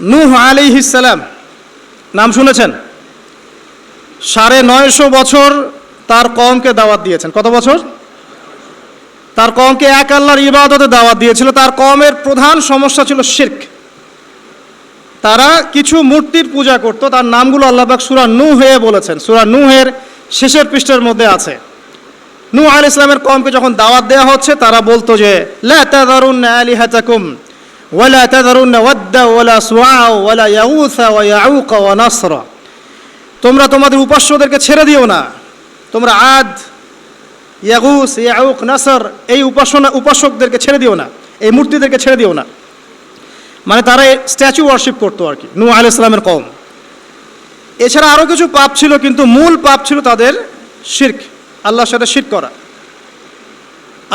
নূহ আলিহিসাল্লাম নাম শুনেছেন? সাড়ে নয়শো বছর তার কমকে দাওয়াত দিয়েছেন। কত বছর? তার কমকে এক আল্লাহর ইবাদতে দাওয়াত দিয়েছিল। তার কমের প্রধান সমস্যা ছিল শির্ক। তারা কিছু মূর্তির পূজা করত। তার নামগুলো আল্লাহবাক সুরা নু হয়ে বলেছেন। সুরা নুহের শেষের পৃষ্ঠের মধ্যে আছে। নু আল ইসলামের কমকে যখন দাওয়াত দেওয়া হচ্ছে, তারা বলতো যে, লা তাদারুন্না আলিহাতাকুম। ওয়াদ্দা ওয়ালা সুআ ওয়ালা ইয়াউসা ওয়া ইয়াউকা ওয়া নাসরা তোমরা তোমাদের উপাস্যদেরকে ছেড়ে দিও না। তোমরা আদ, ইয়াগুস, ইয়াউক, নাসর এই উপাসনা উপাসকদেরকে ছেড়ে দিও না। এই মূর্তিদেরকে ছেড়ে দিও না। মানে তারা স্ট্যাচু ওয়ার্শিপ করতো আর কি নূ আল ইসলামের কম এছাড়া আরও কিছু পাপ ছিল, কিন্তু মূল পাপ ছিল তাদের শির্ক, আল্লাহর সাথে শির্ক করা।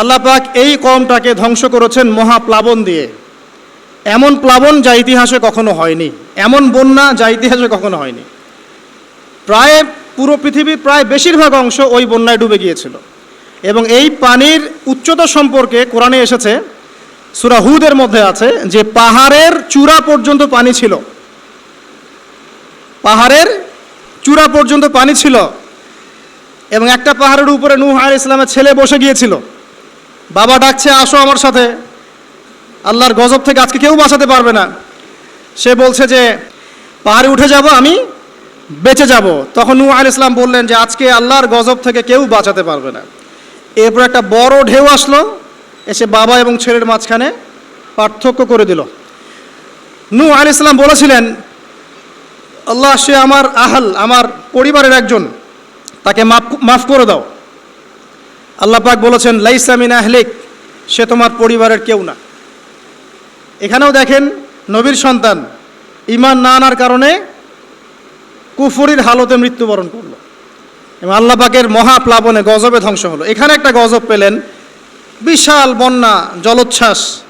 আল্লাহ পাক এই কমটাকে ধ্বংস করেছেন মহাপ্লাবন দিয়ে। এমন প্লাবন যা ইতিহাসে কখনো হয়নি, এমন বন্যা যা ইতিহাসে কখনো হয়নি। প্রায় পুরো পৃথিবীর প্রায় বেশিরভাগ অংশ ওই বন্যায় ডুবে গিয়েছিল। এবং এই পানির উচ্চতা সম্পর্কে কোরআনে এসেছে, সুরা হুদের মধ্যে আছে, যে পাহাড়ের চূড়া পর্যন্ত পানি ছিল। পাহাড়ের চূড়া পর্যন্ত পানি ছিল এবং একটা পাহাড়ের উপরে নূহ আল ইসলামের ছেলে বসে গিয়েছিল। বাবা ডাকছে, আসো আমার সাথে। আল্লাহর গজব থেকে আজকে কেউ বাঁচাতে পারবে না। সে বলছে যে, পাহাড়ে উঠে যাব, আমি বেঁচে যাব। তখন নূহ আল ইসলাম বললেন যে, আজকে আল্লাহর গজব থেকে কেউ বাঁচাতে পারবে না। এরপর একটা বড় ঢেউ আসলো, এসে বাবা এবং ছেলের মাঝখানে পার্থক্য করে দিল। নূহ আল ইসলাম বলেছিলেন, আল্লাহ, সে আমার আহাল, আমার পরিবারের একজন, তাকে মাফ মাফ করে দাও। আল্লাহ পাক বলেছেন লাইসামিন আহলিক, সে তোমার পরিবারের কেউ না। এখানেও দেখেন নবীর সন্তান ইমান না আনার কারণে কুফরির হালতে মৃত্যুবরণ করল। এবং আল্লাহ পাকের মহাপ্লাবনে গজবে ধ্বংস হলো। এখানে একটা গজব পেলেন, বিশাল বন্যা, জলোচ্ছ্বাস।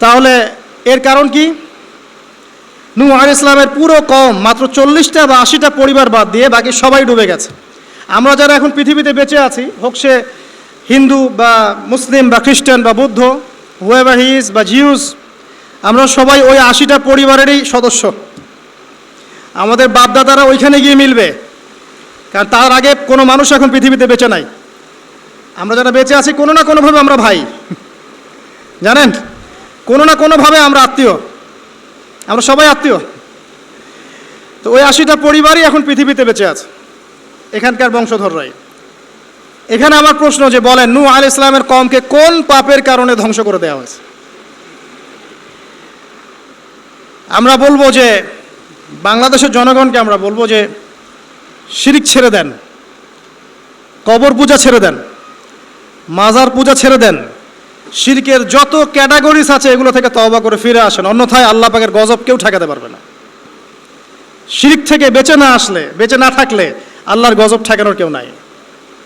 তাহলে এর কারণ কি? নূ আল ইসলামের পুরো কম মাত্র চল্লিশটা বা আশিটা পরিবার বাদ দিয়ে বাকি সবাই ডুবে গেছে। আমরা যারা এখন পৃথিবীতে বেঁচে আছি, হোক সে হিন্দু বা মুসলিম বা খ্রিস্টান বা বুদ্ধ হুয়েভার হিজ বা জিউস আমরা সবাই ওই আশিটা পরিবারেরই সদস্য। আমাদের বাপদাদারা ওইখানে গিয়ে মিলবে, কারণ তার আগে কোনো মানুষ এখন পৃথিবীতে বেঁচে নাই। আমরা যারা বেঁচে আছি, কোনো না কোনোভাবে আমরা ভাই। জানেন? কোনো না কোনোভাবে আমরা আত্মীয়। আমরা সবাই আত্মীয়। তো ওই আশিটা পরিবারই এখন পৃথিবীতে বেঁচে আছে, এখানকার বংশধররাই। এখানে আমার প্রশ্ন যে বলেন নূ আল ইসলামের কমকে কোন পাপের কারণে ধ্বংস করে দেওয়া হয়েছে? আমরা বলব যে, বাংলাদেশের জনগণকে আমরা বলব যে, শিরিক ছেড়ে দেন, কবর পূজা ছেড়ে দেন, মাজার পূজা ছেড়ে দেন, শিরকের যত ক্যাটাগরিজ আছে এগুলো থেকে তওবা করে ফিরে আসেন, অন্যথায় আল্লাহ পাকের গজব কেউ ঠেকাতে পারবে না। শিরিক থেকে বেঁচে না আসলে, বেঁচে না থাকলে আল্লাহর গজব ঠেকানোর কেউ নাই।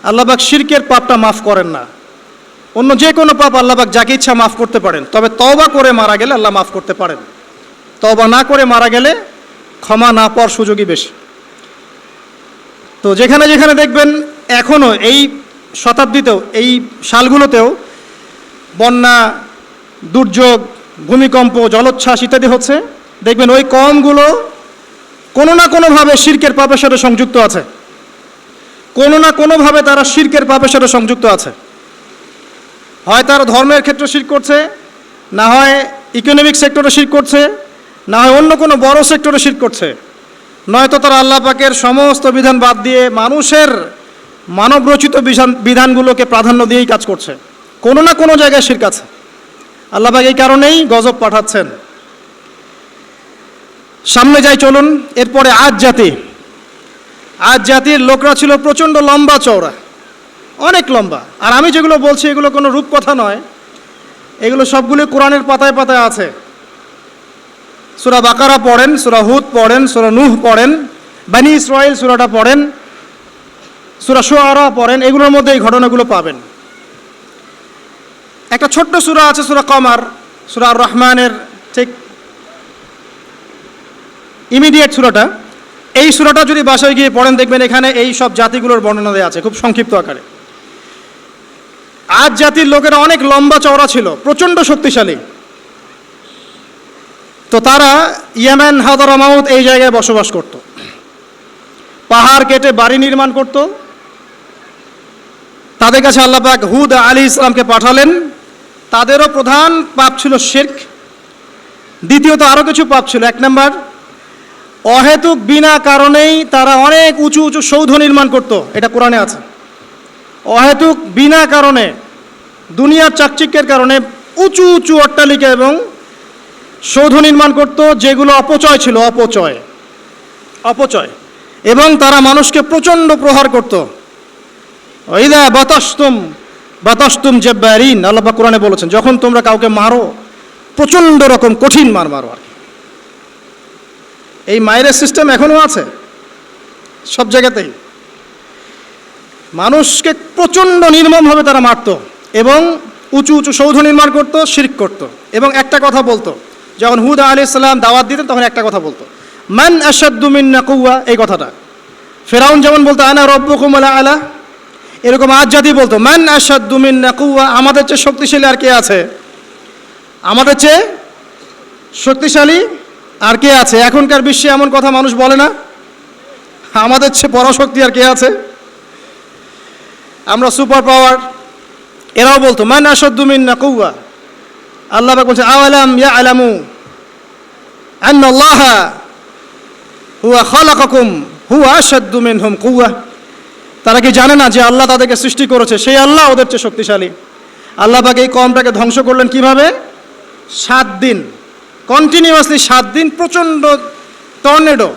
আল্লাহ পাক শিরকের পাপটা মাফ করেন না। অন্য যে কোনো পাপ আল্লাহ পাক যাকে ইচ্ছা মাফ করতে পারেন। তবে তওবা করে মারা গেলে আল্লাহ মাফ করতে পারেন। তওবা না করে মারা গেলে ক্ষমা না পাওয়ার সুযোগই বেশি। তো যেখানে যেখানে দেখবেন এখনও এই শতাব্দীতেও, এই সালগুলোতেও বন্যা, দুর্যোগ, ভূমিকম্প, জলোচ্ছ্বাস ইত্যাদি হচ্ছে। দেখবেন ওই কমগুলো কোনো না কোনোভাবে শির্কের পাপের সাথে সংযুক্ত আছে। কোনো না কোনোভাবে তারা শির্কের পাপের সাথে সংযুক্ত আছে। হয় তারা ধর্মের ক্ষেত্রে শির করছে, না হয় ইকোনমিক সেক্টরে শির করছে, না হয় অন্য কোনো বড় সেক্টরে শির করছে। নয়তো তারা আল্লাহ পাকের সমস্ত বিধান বাদ দিয়ে মানুষের মানবরচিত বিধান, বিধানগুলোকে প্রাধান্য দিয়েই কাজ করছে। কোনো না কোনো জায়গায় শির কাছে আল্লাহ পাক এই কারণেই গজব পাঠাচ্ছেন। সামনে যাই চলুন, এরপরে আজ জাতি। আজ জাতির লোকরা ছিল প্রচণ্ড লম্বা চওড়া। অনেক লম্বা। আর আমি যেগুলো বলছি, এগুলো কোনো রূপকথা নয়। এগুলো সবগুলো কোরআনের পাতায় পাতায় আছে। সুরা বাকারা পড়েন, সুরা হুদ পড়েন, সুরা নুহ পড়েন, বানি ইসরায়েল সুরাটা পড়েন, সুরা সোয়ারা পড়েন, এগুলোর মধ্যে এই ঘটনাগুলো পাবেন। একটা ছোট্ট সুরা আছে, সুরা কমার, সুরা রহমানের ঠিক ইমিডিয়েট সুরাটা। এই সুরাটা যদি বাসায় গিয়ে পড়েন, দেখবেন এখানে এই সব জাতিগুলোর বর্ণনা দেওয়া আছে, খুব সংক্ষিপ্ত আকারে। আজ জাতির লোকেরা অনেক লম্বা চওড়া ছিল, প্রচণ্ড শক্তিশালী। তো তারা ইয়েমেন হাদারামাউদ এই জায়গায় বসবাস করত। পাহাড় কেটে বাড়ি নির্মাণ করত। তাদের কাছে আল্লাহ পাক হুদ আলী ইসলামকে পাঠালেন। তাদেরও প্রধান পাপ ছিল শেখ দ্বিতীয়ত আরও কিছু পাপ ছিল। এক নম্বর অহেতুক বিনা কারণেই তারা অনেক উঁচু উঁচু সৌধ নির্মাণ করত, এটা কোরআনে আছে। অহেতুক বিনা কারণে, দুনিয়ার চাকচিক্যের কারণে উঁচু উঁচু অট্টালিকা এবং সৌধ নির্মাণ করত, যেগুলো অপচয় ছিল, অপচয় অপচয়। এবং তারা মানুষকে প্রচণ্ড প্রহার করত। ওইদা বাতাস্তুম বাতাস্তুম জব্বারিন, আল্লাহ কোরআনে বলেছেন, যখন তোমরা কাউকে মারো, প্রচণ্ড রকম কঠিন মার মারো আর। এই মায়ের সিস্টেম এখনও আছে, সব জায়গাতেই। মানুষকে প্রচণ্ড নির্মমভাবে তারা মারতো এবং উঁচু উঁচু সৌধ নির্মাণ করতো, শিরক করত এবং একটা কথা বলতো, যখন হুদ আলি সাল্লাম দাওয়াত দিতেন তখন একটা কথা বলতো, মান আসাদ্দুমিন নাকুয়া এই কথাটা। ফেরাউন যেমন বলতো, আনা রব্বকুম আলা আলা এরকম আজ জাতি বলতো, মান আসাদ্দুমিন নাকুয়া আমাদের চেয়ে শক্তিশালী আর কে আছে? আমাদের চেয়ে শক্তিশালী আর কে আছে? এখনকার বিশ্বে এমন কথা মানুষ বলে না। আমাদের চেয়ে পরাশক্তি আর কে আছে? আমরা সুপার পাওয়ার। এরাও বলতো, মান আসাদ্দুমিন নাকুয়া আল্লাহ পাক বলছে, আওয়ালাম ইয়া আলামু আন্নাল্লাহ হুয়া খালাকাকুম, হুয়া আশাদ্দু মিনহুম কুওয়া। তারা কি জানে না যে আল্লাহ তাদেরকে সৃষ্টি করেছে? সেই আল্লাহ ওদের চেয়ে শক্তিশালী। আল্লাহ পাক এই কমটাকে ধ্বংস করলেন কীভাবে? সাত দিন। কন্টিনিউয়াসলি সাত দিন প্রচণ্ড টর্নেডো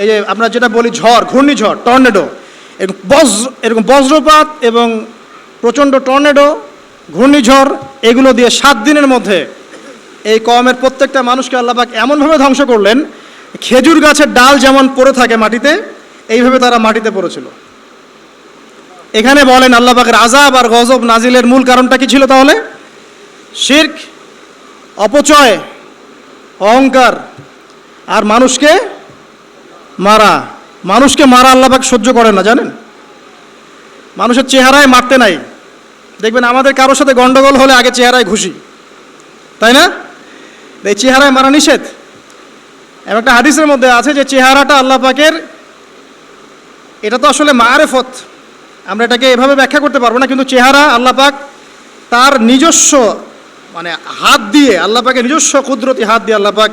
এই যে আমরা যেটা বলি ঝড়, ঘূর্ণিঝড় টর্নেডো এরকম বজ্র, এরকম বজ্রপাত এবং প্রচণ্ড টর্নেডো ঘূর্ণিঝড়, এগুলো দিয়ে সাত দিনের মধ্যে এই কমের প্রত্যেকটা মানুষকে আল্লাপাক এমনভাবে ধ্বংস করলেন, খেজুর গাছের ডাল যেমন পড়ে থাকে মাটিতে, এইভাবে তারা মাটিতে পড়েছিল। এখানে বলেন আল্লাপাকের আজাব আর গজব নাজিলের মূল কারণটা কি ছিল তাহলে? শির্ক অপচয়, অহংকার, আর মানুষকে মারা। মানুষকে মারা আল্লাপাক সহ্য করে না, জানেন? মানুষের চেহারায় মারতে নাই। দেখবেন আমাদের কারোর সাথে গন্ডগোল হলে আগে চেহারায় ঘুষি। তাই না? এই চেহারায় মারা নিষেধ। এবং একটা হাদিসের মধ্যে আছে যে চেহারাটা আল্লাহ পাকের, এটা তো আসলে মারেফত। আমরা এটাকে এভাবে ব্যাখ্যা করতে পারব না, কিন্তু চেহারা আল্লাহ পাক তার নিজস্ব মানে হাত দিয়ে আল্লাহ পাকের নিজস্ব কুদরতি হাত দিয়ে আল্লাহ পাক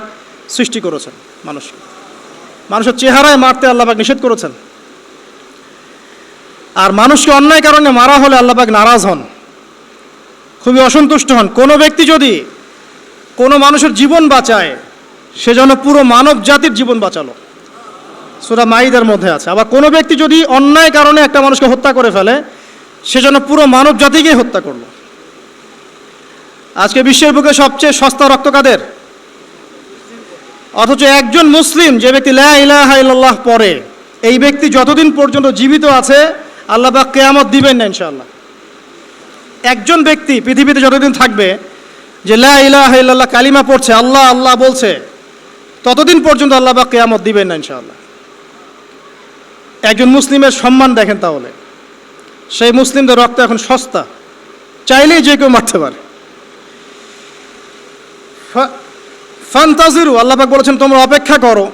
সৃষ্টি করেছেন মানুষকে। মানুষের চেহারায় মারতে আল্লাহ পাক নিষেধ করেছেন। আর মানুষকে অন্যায় কারণে মারা হলে আল্লাহ পাক নারাজ হন। খুবই অসন্তুষ্ট হন। কোনো ব্যক্তি যদি কোনো মানুষের জীবন বাঁচায়, সে যেন পুরো মানব জাতির জীবন বাঁচালো। সুরা মাইদের মধ্যে আছে। আবার কোনো ব্যক্তি যদি অন্যায় কারণে একটা মানুষকে হত্যা করে ফেলে, সে যেন পুরো মানব জাতিকে হত্যা করল। আজকে বিশ্বের বুকে সবচেয়ে সস্তা রক্ত কাদের? অথচ একজন মুসলিম যে ব্যক্তি লা ইলাহা ইল্লাল্লাহ পড়ে, এই ব্যক্তি যতদিন পর্যন্ত জীবিত আছে, আল্লাহ পাক কেয়ামত দিবেন না ইনশাআল্লাহ। একজন ব্যক্তি পৃথিবীতে যতদিন থাকবে, যে লা ইলাহা ইল্লাল্লাহ কালিমা পড়ছে, আল্লাহ আল্লাহ বলছে, ততদিন পর্যন্ত আল্লাহ পাক কেয়ামত দিবেন না ইনশাআল্লাহ। একজন মুসলিমের সম্মান দেখেন তাহলে। সেই মুসলিমদের রক্ত এখন সস্তা, চাইলেই যে কেউ মারতে পারে। ফান্তাজিরু, আল্লাহ পাক বলেছেন, তোমরা অপেক্ষা করো।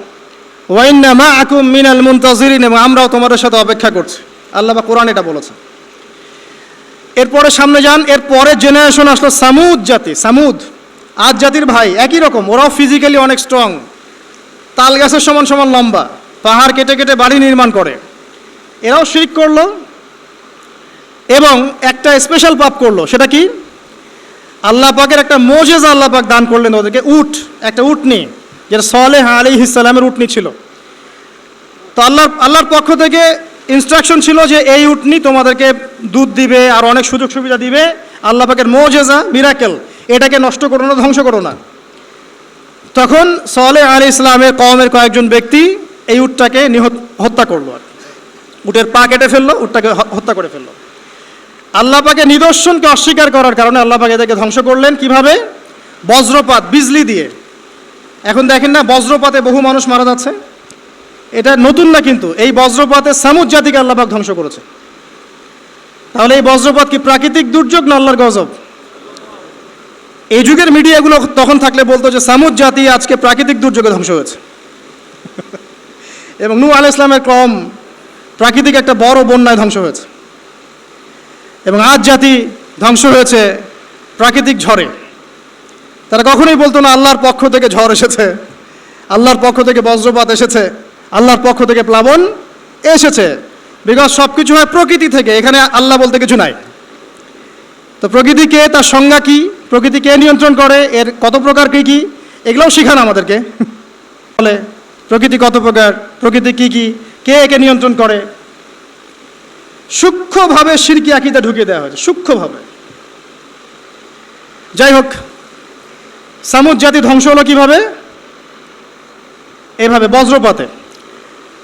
ওয়াইন্না মা আকুম মিনাল মুনতাজিরিন এবং আমরাও তোমাদের সাথে অপেক্ষা করছি। আল্লাহ পাক কোরআন এটা বলেছে এরপরে সামনে যান এর পরের জেনারেশন আসলো সামুদ জাতি, সামুদ। আজ জাতির ভাই, একই রকম, ওরাও ফিজিক্যালি অনেক স্ট্রং তাল গাছের সমান সমান লম্বা, পাহাড় কেটে কেটে বাড়ি নির্মাণ করে। এরাও শিরিক করল এবং একটা স্পেশাল পাপ করল, সেটা কি? আল্লাহ পাকের একটা মোজেজা আল্লাহ পাক দান করলেন ওদেরকে, উট, একটা উটনি, যেটা সলেহ আলী ইসালামের উটনি ছিল। তো আল্লাহ আল্লাহর পক্ষ থেকে ইনস্ট্রাকশন ছিল যে এই উটনি তোমাদেরকে দুধ দিবে আর অনেক সুযোগ সুবিধা দিবে। আল্লাহ পাকের মোজেজা মিরাকেল এটাকে নষ্ট করো না, ধ্বংস করো না। তখন সলে আলী ইসলামের কমের কয়েকজন ব্যক্তি এই উটটাকে নিহত, হত্যা করল আর। উটের পা কেটে ফেলল, উটটাকে হত্যা করে ফেলল। আল্লাহ পাকে নিদর্শনকে অস্বীকার করার কারণে আল্লাহ পাক এদেরকে ধ্বংস করলেন কীভাবে? বজ্রপাত, বিজলি দিয়ে। এখন দেখেন না, বজ্রপাতে বহু মানুষ মারা যাচ্ছে। এটা নতুন না কিন্তু, এই বজ্রপাতে সামুদ জাতিকে আল্লাহ পাক ধ্বংস করেছে। তাহলে এই বজ্রপাত কি প্রাকৃতিক দুর্যোগ না আল্লাহর গজব? এই যুগের মিডিয়াগুলো তখন থাকলে বলতো যে সামুদ জাতি আজকে প্রাকৃতিক দুর্যোগে ধ্বংস হয়েছে। এবং নূ আল ইসলামের ক্রম প্রাকৃতিক একটা বড় বন্যায় ধ্বংস হয়েছে। এবং আজ জাতি ধ্বংস হয়েছে প্রাকৃতিক ঝড়ে। তারা কখনোই বলতো না, আল্লাহর পক্ষ থেকে ঝড় এসেছে, আল্লাহর পক্ষ থেকে বজ্রপাত এসেছে, আল্লাহর পক্ষ থেকে প্লাবন এসেছে। বিকজ সব কিছু হয় প্রকৃতি থেকে, এখানে আল্লাহ বলতে কিছু নাই। তো প্রকৃতিকে তার সংজ্ঞা কী, প্রকৃতি কে নিয়ন্ত্রণ করে, এর কত প্রকার কী কী, এগুলোও শেখান আমাদেরকে। বলে, প্রকৃতি কত প্রকার, প্রকৃতি কী কী, কে একে নিয়ন্ত্রণ করে সূক্ষ্মভাবে সিরকি আকিদা ঢুকিয়ে দেওয়া হয়েছে, সূক্ষ্মভাবে। যাই হোক, সামুদ জাতি ধ্বংস হলো কীভাবে? এভাবে, বজ্রপাতে।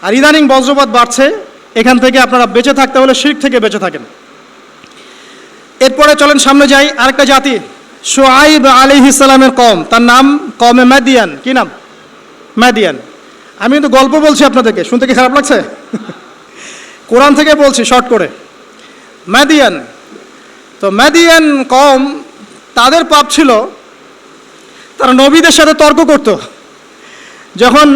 আর ইদানিং বজ্রপাত বাড়ছে, এখান থেকে আপনারা বেঁচে থাকতে হলে শির্ক থেকে বেঁচে থাকেন। এরপরে চলেন সামনে যাই, আরেকটা জাতি, সোয়াইব আলী ইসলামের কম। তার নাম কমে ম্যাদিয়ান কি নাম? ম্যাদিয়ান আমি কিন্তু গল্প বলছি আপনাদেরকে, শুনতে কি খারাপ লাগছে? কোরআন থেকে বলছি শর্ট করে। ম্যাদিয়ান তো ম্যাদিয়ান কম তাদের পাপ ছিল, তারা নবীদের সাথে তর্ক করত। যখন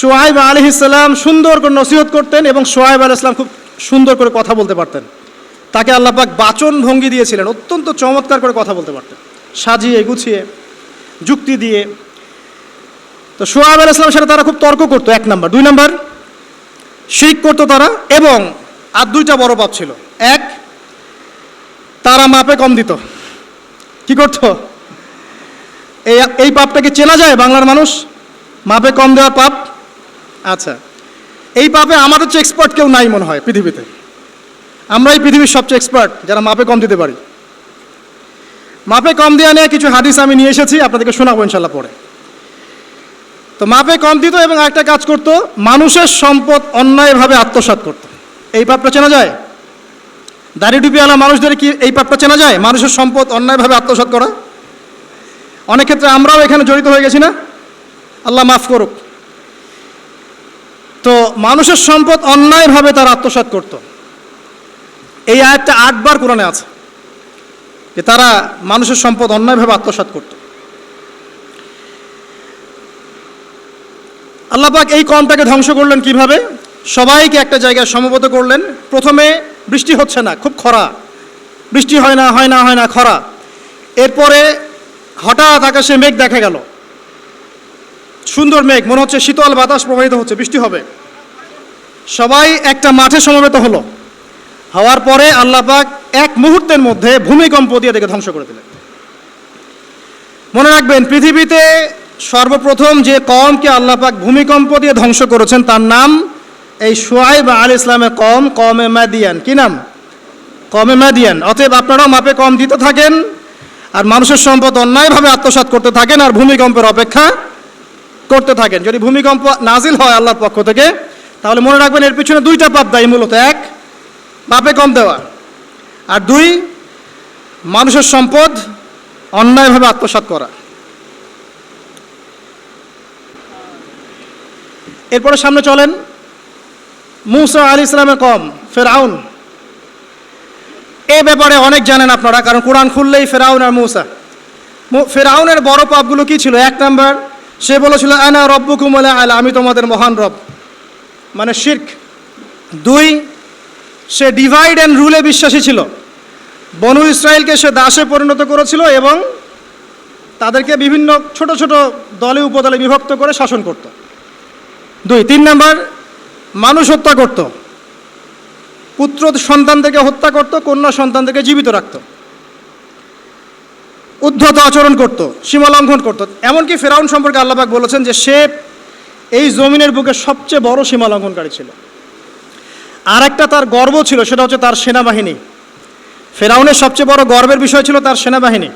সোহাইব আলী ইসলাম সুন্দর করে নসিহত করতেন এবং সোহাইব আলী ইসলাম খুব সুন্দর করে কথা বলতে পারতেন, তাকে আল্লাপাক বাচন ভঙ্গি দিয়েছিলেন, অত্যন্ত চমৎকার করে কথা বলতে পারতেন। সাজিয়ে, গুছিয়ে, যুক্তি দিয়ে। তো সোহাব আল ইসলামের সাথে তারা খুব তর্ক করতো, এক নম্বর। দুই নম্বর শিখ করতো তারা এবং আর দুইটা বড় পাপ ছিল। এক, তারা মাপে কম দিত। কি করতো? এই এই পাপটাকে চেনা যায় বাংলার মানুষ? মাপে কম দেওয়ার পাপ? আচ্ছা এই পাপে আমাদের চেয়ে এক্সপার্ট কেউ নাই মনে হয় পৃথিবীতে। আমরাই পৃথিবীর সবচেয়ে এক্সপার্ট যারা মাপে কম দিতে পারি। মাপে কম দেওয়া নিয়ে কিছু হাদিস আমি নিয়ে এসেছি, আপনাদেরকে শোনাবো ইনশাল্লাহ পরে। তো মাপে কম দিত এবং একটা কাজ করত, মানুষের সম্পদ অন্যায়ভাবে আত্মসাৎ করত। এই পাপটা চেনা যায়? দাড়ি টুপিওয়ালা মানুষদের কি এই পাপটা চেনা যায়? মানুষের সম্পদ অন্যায়ভাবে আত্মসাৎ করা? অনেক ক্ষেত্রে আমরাও এখানে জড়িত হয়ে গেছি না? আল্লাহ মাফ করুক। তো মানুষের সম্পদ অন্যায়ভাবে তারা আত্মসাৎ করত। এই আয়াতটা আটবার কোরআনে আছে যে তারা মানুষের সম্পদ অন্যায়ভাবে আত্মসাৎ করত। আল্লাপাক এই কমটাকে ধ্বংস করলেন কীভাবে? সবাইকে একটা জায়গায় সমবেত করলেন। প্রথমে বৃষ্টি হচ্ছে না, খুব খরা। বৃষ্টি হয় না হয় না হয় না, খরা। এরপরে হঠাৎ আকাশে মেঘ দেখা গেল। সুন্দর মেঘ, মনে হচ্ছে শীতল বাতাস প্রবাহিত হচ্ছে, বৃষ্টি হবে। সবাই একটা মাঠে সমবেত হলো। হওয়ার পরে আল্লাপাক এক মুহূর্তের মধ্যে ভূমিকম্প দিয়ে দেখে ধ্বংস করে দিলেন। মনে রাখবেন, পৃথিবীতে সর্বপ্রথম যে কমকে আল্লাপাক ভূমিকম্প দিয়ে ধ্বংস করেছেন, তার নাম এই সোয়াইব আল ইসলামের কম, কমে ম্যাদিয়ান কি নাম? কমে ম্যাদিয়ান অতএব আপনারাও মাপে কম দিতে থাকেন আর মানুষের সম্পদ অন্যায়ভাবে আত্মসাৎ করতে থাকেন আর ভূমিকম্পের অপেক্ষা করতে থাকেন। যদি ভূমিকম্প নাজিল হয় আল্লাহর পক্ষ থেকে, তাহলে মনে রাখবেন এর পিছনে দুইটা পাপ দায়ী, মূলত এক পাপে কম দেওয়া আর দুই, মানুষের সম্পদ অন্যায়ভাবে আত্মসাৎ করা। এরপরে সামনে চলেন। মুসা আলী ইসলামের কম, ফেরাউন। এ ব্যাপারে অনেক জানেন আপনারা, কারণ কোরআন খুললেই ফেরাউন আর মুসা। ফেরাউনের বড় পাপগুলো কি ছিল? এক নাম্বার, সে বলেছিল, আনা রব্বু কুমলা আলা, আমি তোমাদের মহান রব। মানে শির্ক। দুই, সে ডিভাইড অ্যান্ড রুলে বিশ্বাসী ছিল। বনু ইসরায়েলকে সে দাসে পরিণত করেছিল এবং তাদেরকে বিভিন্ন ছোট ছোট দলে, উপদলে বিভক্ত করে শাসন করত। দুই, তিন নাম্বার মানুষ হত্যা করত। পুত্র সন্তানদেরকে হত্যা করত, কন্যা সন্তানদেরকে জীবিত রাখত। উদ্ধত আচরণ করত, সীমালঙ্ঘন করত। এমনকি ফেরাউন সম্পর্কে আল্লাপাক বলেছেন যে সে এই জমিনের বুকে সবচেয়ে বড় সীমালঙ্ঘনকারী ছিল। আর একটা তার গর্ব ছিল, সেটা হচ্ছে তার সেনাবাহিনী। ফেরাউনের সবচেয়ে বড় গর্বের বিষয় ছিল তার সেনাবাহিনী।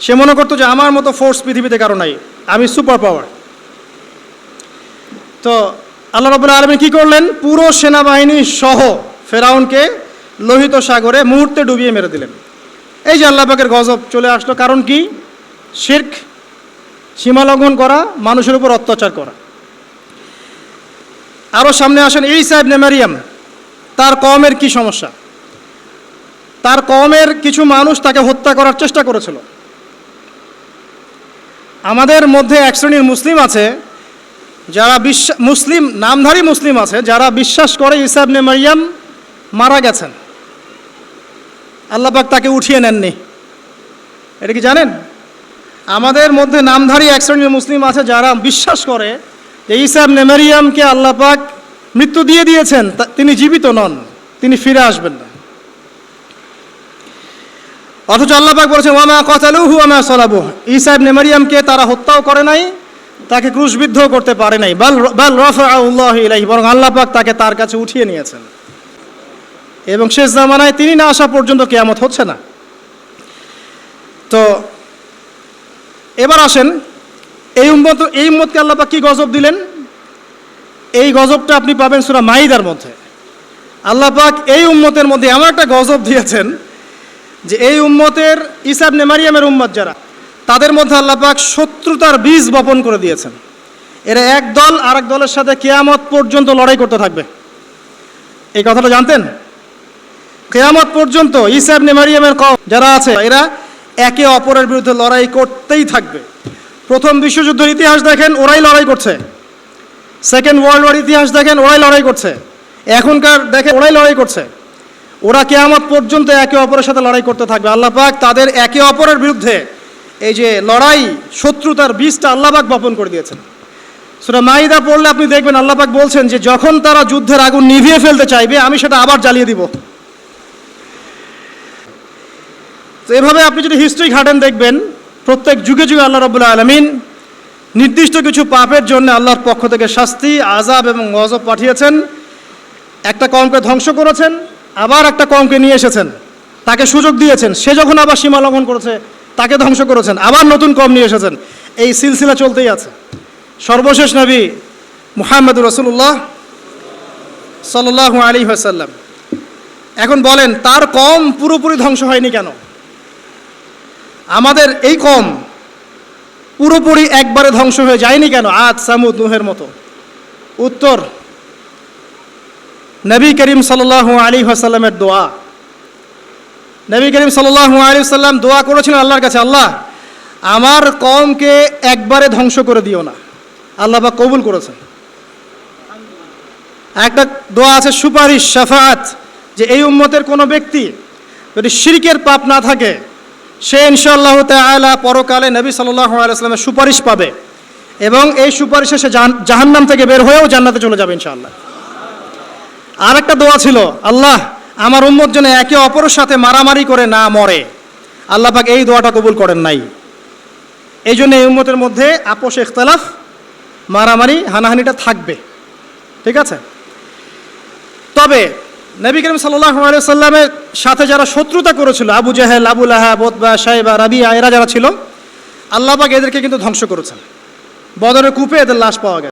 সে মনে করতো যে আমার মতো ফোর্স পৃথিবীতে কারও নাই, আমি সুপার পাওয়ার তো আল্লাহ রবুল্লা আলমী কী করলেন? পুরো সেনাবাহিনী সহ ফেরাউনকে লোহিত সাগরে মুহূর্তে ডুবিয়ে মেরে দিলেন। এই যে আল্লাপাকের গজব চলে আসলো, কারণ কি? শির্ক, সীমালঙ্ঘন করা, মানুষের উপর অত্যাচার করা। আরও সামনে আসেন এই সাহেব নেমারিয়াম তার কমের কি সমস্যা? তার কমের কিছু মানুষ তাকে হত্যা করার চেষ্টা করেছিল। আমাদের মধ্যে এক শ্রেণির মুসলিম আছে যারা বিশ্বাস, মুসলিম, নামধারী মুসলিম আছে, যারা বিশ্বাস করে ইসাবনে মারিয়াম মারা গেছেন, আল্লাপাক তাকে উঠিয়ে নেননি। এটা কি জানেন? আমাদের মধ্যে নামধারী এক শ্রেণির মুসলিম আছে যারা বিশ্বাস করে যে ইসাব নেমারিয়ামকে আল্লাপাক মৃত্যু দিয়ে দিয়েছেন তিনি জীবিত নন, তিনি ফিরে আসবেন না। অথচ আল্লাপাক বলেছেন ওয়ামা কতালুহু ওয়ামা সলাবু ইসাব নেমারিয়ামকে তারা হত্যাও করে নাই তাকে ক্রুশবিদ্ধ করতে পারে নাই। বাল রফাউল্লাহ ইলাইহি, বরং আল্লাপাক তাকে তার কাছে উঠিয়ে নিয়েছেন। এবং শেষ জামানায় তিনি না আসা পর্যন্ত কেয়ামত হচ্ছে না। তো, এবার আসেন, এই উম্মত, এই উম্মতকে আল্লাপাক কি গজব দিলেন? এই গজবটা আপনি পাবেন সুরা মাইদার মধ্যে। আল্লাপাক এই উম্মতের মধ্যে এমন একটা গজব দিয়েছেন যে এই উম্মতের ইসাব নেমারিয়ামের উম্মত যারা তাদের মধ্যে আল্লাপাক শত্রুতার বীজ বপন করে দিয়েছেন। এরা এক দল আর এক দলের সাথে কেয়ামত পর্যন্ত লড়াই করতে থাকবে। এই কথাটা জানতেন? কেয়ামত পর্যন্ত ইসাব নেমারিয়ামের কম যারা আছে, এরা একে অপরের বিরুদ্ধে লড়াই করতেই থাকবে। প্রথম বিশ্বযুদ্ধের ইতিহাস দেখেন, ওরাই লড়াই করছে। সেকেন্ড ওয়ার্ল্ড ওয়ার ইতিহাস দেখেন, ওরাই লড়াই করছে। এখনকার দেখেন, ওরাই লড়াই করছে। ওরা কেয়ামত পর্যন্ত একে অপরের সাথে লড়াই করতে থাকবে। আল্লাহ পাক তাদের একে অপরের বিরুদ্ধে এই যে লড়াই, শত্রুতার বীজটা আল্লাহবাক বপন করে দিয়েছেন। সেটা মাইদা পড়লে আপনি দেখবেন আল্লাহ পাক বলছেন যে, যখন তারা যুদ্ধের আগুন নিভিয়ে ফেলতে চাইবে, আমি সেটা আবার জ্বালিয়ে দিব। তো এভাবে আপনি যদি হিস্ট্রি ঘাটেন, দেখবেন প্রত্যেক যুগে যুগে আল্লাহ রবুল্লা আলমিন নির্দিষ্ট কিছু পাপের জন্য আল্লাহর পক্ষ থেকে শাস্তি আজাব এবং গজব পাঠিয়েছেন। একটা কমকে ধ্বংস করেছেন, আবার একটা কমকে নিয়ে এসেছেন। তাকে সুযোগ দিয়েছেন। সে যখন আবার সীমা লঙ্ঘন করেছে তাকে ধ্বংস করেছেন, আবার নতুন কম নিয়ে এসেছেন। এই সিলসিলা চলতেই আছে। সর্বশেষ নবী মুহাম্মদুর রসুল্লাহ সাল্লাহ আলী হাসাল্লাম এখন বলেন, তার কম পুরোপুরি ধ্বংস হয়নি কেন? আমাদের এই কম পুরোপুরি একবারে ধ্বংস হয়ে যায়নি কেন? আজ সামুদ নুহের মতো। উত্তর, নবী করিম সাল্লাহ আলী হাসাল্লামের দোয়া। নবী করিম সাল্লাহ আলী সাল্লাম দোয়া করেছিলেন আল্লাহর কাছে, আল্লাহ, আমার কমকে একবারে ধ্বংস করে দিও না। আল্লাহ বা কবুল করেছেন। একটা দোয়া আছে, সুপারিশ শাফাত যে এই উম্মতের কোনো ব্যক্তি যদি শিরকের পাপ না থাকে, সে ইনশাআল্লাহ তাআলা পরকালে নবী সাল্লাল্লাহু আলাইহি ওয়াসাল্লামের সুপারিশ পাবে এবং এই সুপারিশে সে জাহান্নাম থেকে বের হয়েও জান্নাতে চলে যাবে ইনশাআল্লাহ। আর একটা দোয়া ছিল, আল্লাহ আমার উম্মত যেন একে অপরের সাথে মারামারি করে না মরে। আল্লাহ পাক এই দোয়াটা কবুল করেন নাই। এই জন্য এই উম্মতের মধ্যে আপোষ, ইখতলাফ, মারামারি, হানাহানিটা থাকবে। ঠিক আছে? তবে নবী করিম সাল্লাহ সাল্লামের সাথে যারা শত্রুতা করেছিল, আবু জাহেল আবুল আহা বোতবা সাহেবা রাবিয়া, এরা যারা ছিল, আল্লাহ পাক এদেরকে কিন্তু ধ্বংস করেছেন। বদরের কূপে এদের লাশ পাওয়া গেছে।